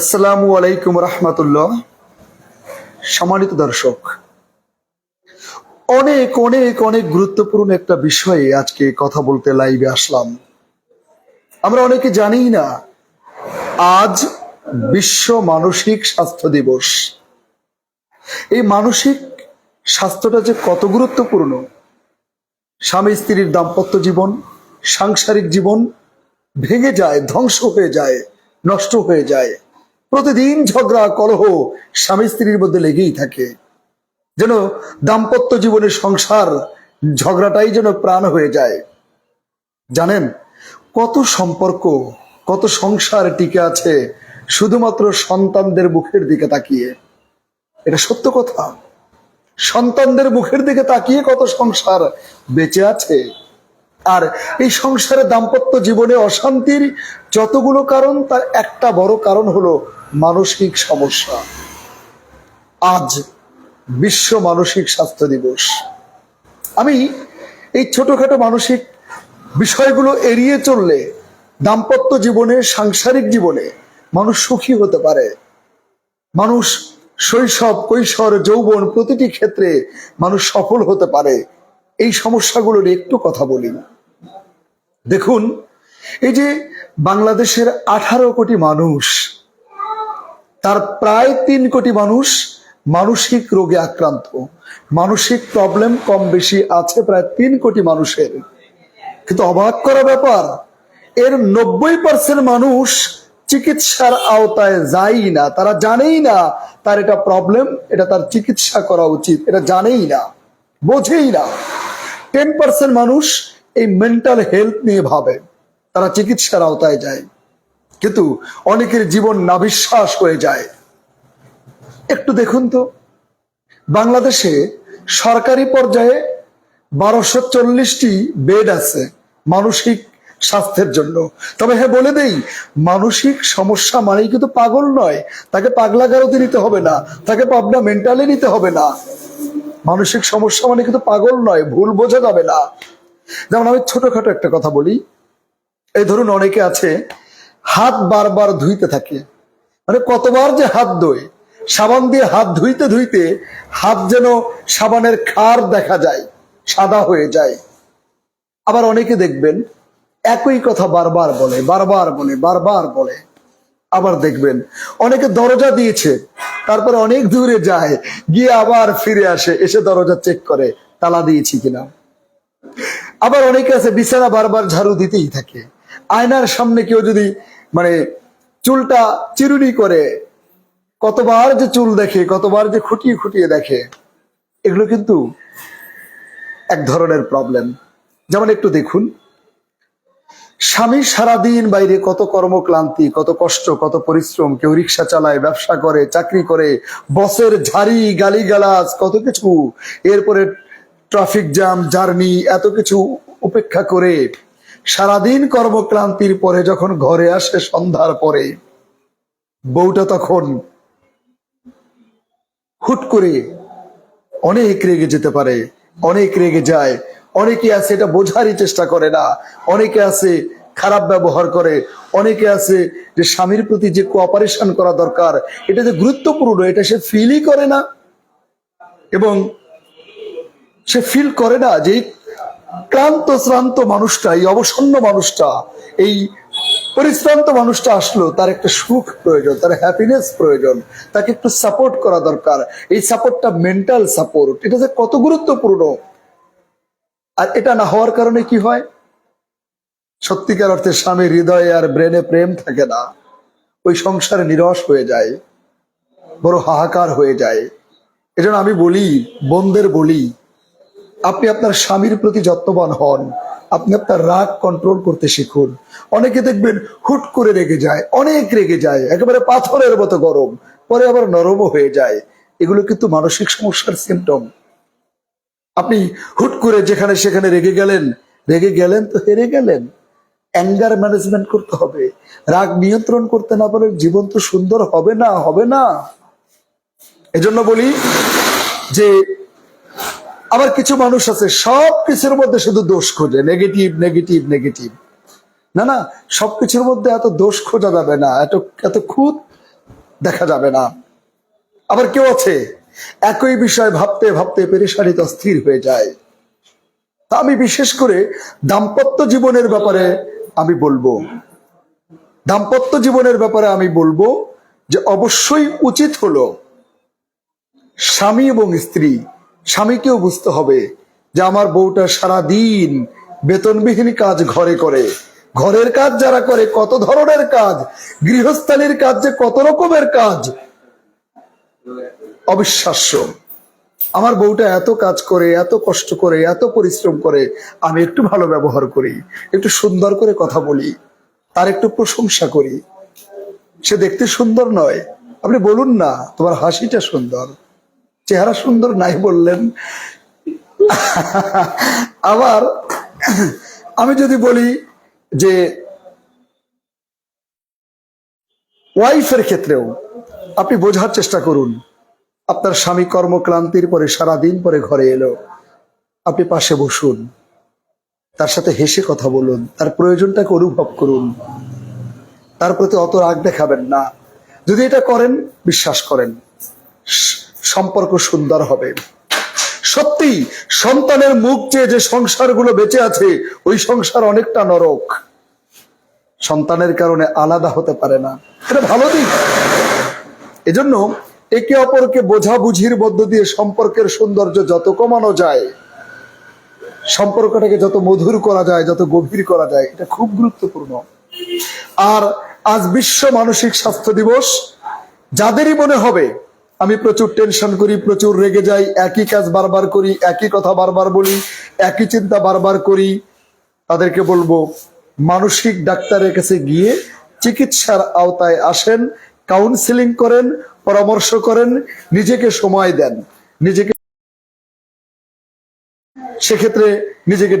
আসসালামু আলাইকুম রহমতুল্লাহ। সম্মানিত দর্শক, অনেক অনেক অনেক গুরুত্বপূর্ণ একটা বিষয়ে আজকে কথা বলতে লাইভে আসলাম। আমরা অনেকে জানি না, আজ বিশ্ব মানসিক স্বাস্থ্য দিবস। এই মানসিক স্বাস্থ্যটা যে কত গুরুত্বপূর্ণ। স্বামী স্ত্রীর দাম্পত্য জীবন, সাংসারিক জীবন ভেঙে যায়, ধ্বংস হয়ে যায়, নষ্ট হয়ে যায়। প্রতিদিন ঝগড়া, কলহ স্বামী স্ত্রীর মধ্যে লেগেই থাকে। যেন দাম্পত্য জীবনের সংসার ঝগড়াটাই যেন প্রাণ হয়ে যায়। জানেন, কত সম্পর্ক, কত সংসার টিকে আছে শুধুমাত্র সন্তানদের মুখের দিকে তাকিয়ে। এটা সত্য কথা। সন্তানদের মুখের দিকে তাকিয়ে কত সংসার বেঁচে আছে। আর এই সংসারে দাম্পত্য জীবনে অশান্তির যতগুলো কারণ, তার একটা বড় কারণ হলো মানসিক সমস্যা। আজ বিশ্ব মানসিক স্বাস্থ্য দিবস। আমি এই ছোটখাটো মানসিক বিষয়গুলো এড়িয়ে চললে দাম্পত্য জীবনে, সাংসারিক জীবনে মানুষ সুখী হতে পারে। মানুষ শৈশব, কৈশোর, যৌবন প্রতিটি ক্ষেত্রে মানুষ সফল হতে পারে। এই সমস্যাগুলোর একটু কথা বলি। দেখুন, এই যে বাংলাদেশের আঠারো কোটি মানুষ তার প্রায় তিন কোটি মানুষ মানসিক রোগে আক্রান্ত। মানসিক প্রবলেম কম বেশি আছে প্রায় তিন কোটি মানুষের। কিন্তু অবাক করা ব্যাপার, এর নব্বই পার্সেন্ট মানুষ চিকিৎসার আওতায় যায়ই না। তারা জানেই না তার এটা প্রবলেম এটা তার চিকিৎসা করা উচিত। এটা জানেই না, বোঝেই না। টেন পার্সেন্ট মানুষ এই মেন্টাল হেলথ নিয়ে ভাবে। তারা চিকিৎসার আওতায় যায়। কিন্তু অনেকের জীবন নাবিশ্বাস হয়ে যায়। একটু দেখুন তো, বাংলাদেশে সরকারি পর্যায়ে বারোশো চল্লিশটি বেড আছে মানসিক স্বাস্থ্যের জন্য। তবে হ্যাঁ বলে দেই, মানসিক সমস্যা মানেই কিন্তু পাগল নয়। তাকে পাগলা গারদে নিতে হবে না, তাকে পাবনা মেন্টালে নিতে হবে না। মানসিক সমস্যা মানে কিন্তু পাগল নয়, ভুল বোঝা যাবে না। যেমন আমি ছোটখাটো একটা কথা বলি। এই ধরুন অনেকে আছে হাত বারবার ধুইতে থাকে। মানে কতবার যে হাত ধোয়, সাবান দিয়ে হাত ধুইতে ধুইতে হাত যেন সাবানের খার দেখা যায়, সাদা হয়ে যায়। আবার অনেকে দেখবেন, একই কথা বারবার বলে বারবার বলে বারবার বলে। আবার দেখবেন, অনেকে দরজা দিয়েছে, তারপরে অনেক দূরে যায়, গিয়ে আবার ফিরে আসে, এসে দরজা চেক করে, তালা দিয়েছি কিনা। আবার অনেকে আছে, বিছানা বারবার ঝাড়ু দিতেই থাকে। আয়নার সামনে কেউ যদি মানে চুলটা চিরুনি করে, কতবার যে চুল দেখে, কতবার যে খুঁটিয়ে খুঁটিয়ে দেখে, এগুলো কিন্তু এক ধরনের প্রবলেম যেমন একটু দেখুন, স্বামী সারাদিন বাইরে কত কর্মক্লান্তি, কত কষ্ট, কত পরিশ্রম, কেউ রিক্সা চালায়, ব্যবসা করে, চাকরি করে, বসের ঝাড়ি, গালিগালাজ, কত কিছু, এরপরে ট্রাফিক জ্যাম জার্নি এত কিছু উপেক্ষা করে সারাদিন কর্মক্লান্তির পরে যখন ঘরে আসে সন্ধ্যার পরে, বউটা তখন হুট করে অনেক রেগে যেতে পারে, অনেক রেগে যায়। অনেকে আছে এটা বোঝারই চেষ্টা করে না, অনেকে আছে খারাপ ব্যবহার করে, অনেকে আছে যে স্বামীর প্রতি যে কোঅপারেশন করা দরকার, এটা যে গুরুত্বপূর্ণ, এটা সে ফিলই করে না। এবং সে ফিল করে না যে ক্লান্ত, শ্রান্ত মানুষটা, এই অবসন্ন মানুষটা, এই পরিশ্রান্ত মানুষটা আসলো, তার একটা সুখ প্রয়োজন, তার হ্যাপিনেস প্রয়োজন, তাকে একটু সাপোর্ট করা দরকার। এই সাপোর্টটা মেন্টাল সাপোর্ট এটা যে কত গুরুত্বপূর্ণ। আর এটা না হওয়ার কারণে কি হয়? সত্যিকার অর্থে স্বামীর হৃদয়ে আর ব্রেনে প্রেম থাকে না। ওই সংসারে নিরস হয়ে যায়, বড় হাহাকার হয়ে যায়। এজন্য আমি বলি, বন্ধের বলি আপনি আপনার স্বামীর প্রতি যত্নবান হন। আপনি আপনার রাগ কন্ট্রোল করতে শিখুন। অনেকে দেখবেন হুট করে রেগে যায়, অনেক রেগে যায়, একেবারে পাথরের মতো গরম, পরে আবার নরমও হয়ে যায়। এগুলো কিন্তু মানসিক সমস্যার সিমটম আপনি হুট করে যেখানে সেখানে রেগে গেলেন রেগে গেলেন তো হেরে গেলেন। অ্যাঙ্গার ম্যানেজমেন্ট করতে হবে। রাগ নিয়ন্ত্রণ করতে না পারলে জীবন তো সুন্দর হবে না হবে না। এজন্য বলি যে আবার কিছু মানুষ আছে, সব কিছুর মধ্যে শুধু দোষ খোঁজে। নেগেটিভ নেগেটিভ নেগেটিভ না না সবকিছুর মধ্যে এত দোষ খোঁজা যাবে না, এত এত খুদ দেখা যাবে না। আবার কেউ আছে, একই বিষয় ভাবতে ভাবতে পেরেশানিত স্থির হয়ে যায়। তা আমি বিশেষ করে দাম্পত্য জীবনের ব্যাপারে আমি বলব। দাম্পত্য জীবনের ব্যাপারে আমি বলব যে, অবশ্যই উচিত হলো স্বামী এবং স্ত্রী স্বামীকেও বুঝতে হবে যে আমার বউটা সারা দিন বেতনবিহীন কাজ ঘরে করে। ঘরের কাজ যারা করে, কত ধরনের কাজ? গৃহস্থালির কাজ যে কত রকমের কাজ? অবিশ্বাস্য। আমার বউটা এত কাজ করে, এত কষ্ট করে, এত পরিশ্রম করে, আমি একটু ভালো ব্যবহার করি, একটু সুন্দর করে কথা বলি, তার একটু প্রশংসা করি। সে দেখতে সুন্দর নয়। আপনি বলুন না, তোমার হাসিটা সুন্দর। চেহারা সুন্দর নাই বললেন। আবার আমি যদি বলি যে ওয়াইফের ক্ষেত্রেও আপনি বোঝার চেষ্টা করুন, আপনার স্বামী কর্মক্লান্তির পরে সারা দিন পরে ঘরে এলো, আপনি পাশে বসুন, তার সাথে হেসে কথা বলুন, তার প্রয়োজনটাকে অনুভব করুন, তার প্রতি অত রাগ দেখাবেন না। যদি এটা করেন, বিশ্বাস করেন। সম্পর্ক সুন্দর হবে। সত্যি, সন্তানের মুখ চেয়ে যে সংসারগুলো বেঁচে আছে, ওই সংসার অনেকটা নরক। সন্তানের কারণে আলাদা হতে পারে না। এটা ভালো দিক। এজন্য একে অপরকে বোঝাবুঝির মধ্য দিয়ে সম্পর্কের সৌন্দর্য যত কমানো যায়, সম্পর্কটাকে যত মধুর করা যায়, যত গভীর করা যায়, এটা খুব গুরুত্বপূর্ণ। আর আজ বিশ্ব মানসিক স্বাস্থ্য দিবস, যাদেরই মনে হবে আমি প্রচুর টেনশন করি, প্রচুর রেগে যাই, একই কাজ বারবার করি, একই কথা বারবার বলি, একই চিন্তা বারবার করি। তাদেরকে বলব, মানসিক ডাক্তারের কাছে গিয়ে চিকিৎসার আওতায় আসেন কাউন্সিলিং করেন, পরামর্শ করেন, নিজেকে সময় দেন। নিজেকে সেক্ষেত্রে নিজেকে